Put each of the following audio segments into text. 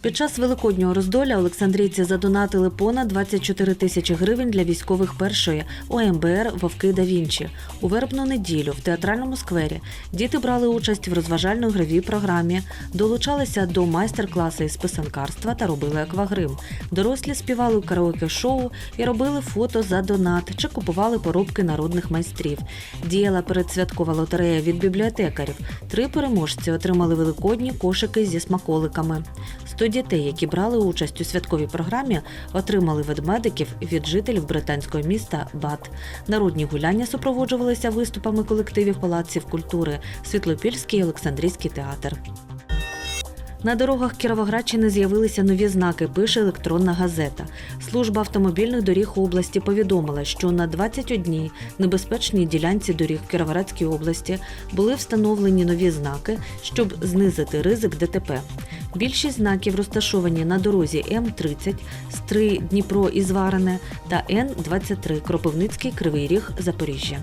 Під час великоднього роздоля олександрійці задонатили понад 24 тисячі гривень для військових першої ОМБР Вовки да Вінчі. У вербну неділю в театральному сквері діти брали участь в розважально-гравій програмі, долучалися до майстер-класу із писанкарства та робили аквагрим. Дорослі співали караоке-шоу і робили фото за донат чи купували поробки народних майстрів. Діяла передсвяткова лотерея від бібліотекарів. Три переможці отримали великодні кошики зі смаколиками. 100 дітей, які брали участь у святковій програмі, отримали ведмедиків від жителів британського міста Бат. Народні гуляння супроводжувалися виступами колективів палаців культури Світлопільський і Олександрійський театр. На дорогах Кіровоградщини з'явилися нові знаки, пише електронна газета. Служба автомобільних доріг області повідомила, що на 21 небезпечній ділянці доріг в Кіровоградській області були встановлені нові знаки, щоб знизити ризик ДТП. Більшість знаків розташовані на дорозі М30, Стри Дніпро і Зварене та Н23 Кропивницький Кривий Ріг Запоріжжя.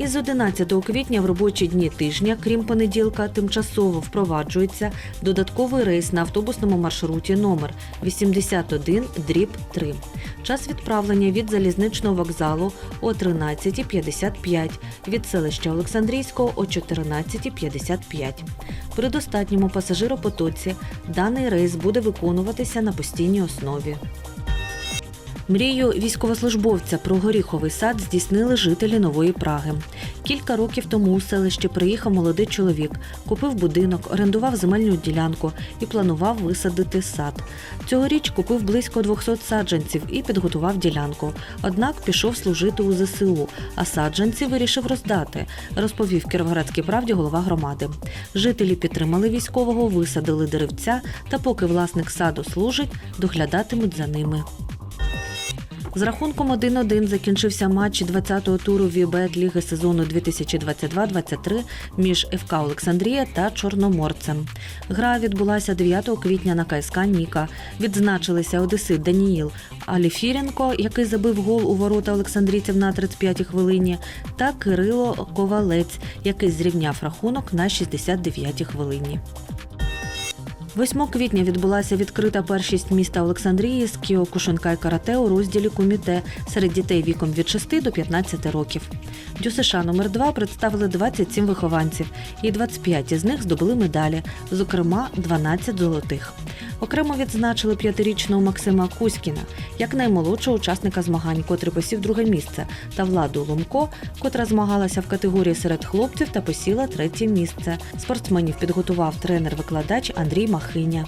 Із 11 квітня в робочі дні тижня, крім понеділка, тимчасово впроваджується додатковий рейс на автобусному маршруті номер 81 дріб 3. Час відправлення від залізничного вокзалу о 13.55, від селища Олександрійського о 14.55. При достатньому пасажиропотоці даний рейс буде виконуватися на постійній основі. Мрію військовослужбовця про горіховий сад здійснили жителі Нової Праги. Кілька років тому у селище приїхав молодий чоловік, купив будинок, орендував земельну ділянку і планував висадити сад. Цьогоріч купив близько 200 саджанців і підготував ділянку. Однак пішов служити у ЗСУ, а саджанці вирішив роздати, розповів Кіровоградській правді голова громади. Жителі підтримали військового, висадили деревця, та поки власник саду служить, доглядатимуть за ними. З рахунком 1-1 закінчився матч 20-го туру Вібет Ліги сезону 2022-23 між ФК Олександрія та Чорноморцем. Гра відбулася 9 квітня на КСК Ніка. Відзначилися одесит Даніїл Аліфіренко, який забив гол у ворота Олександрійців на 35-й хвилині, та Кирило Ковалець, який зрівняв рахунок на 69-й хвилині. 8 квітня відбулася відкрита першість міста Олександрії з кіокушинка і карате у розділі куміте серед дітей віком від 6 до 15 років. ДЮСШ номер 2 представили 27 вихованців, і 25 із них здобули медалі, зокрема 12 золотих. Окремо відзначили п'ятирічного Максима Кузькіна як наймолодшого учасника змагань, котрий посів друге місце, та владу Ломко, котра змагалася в категорії серед хлопців та посіла третє місце. Спортсменів підготував тренер-викладач Андрій Махиня.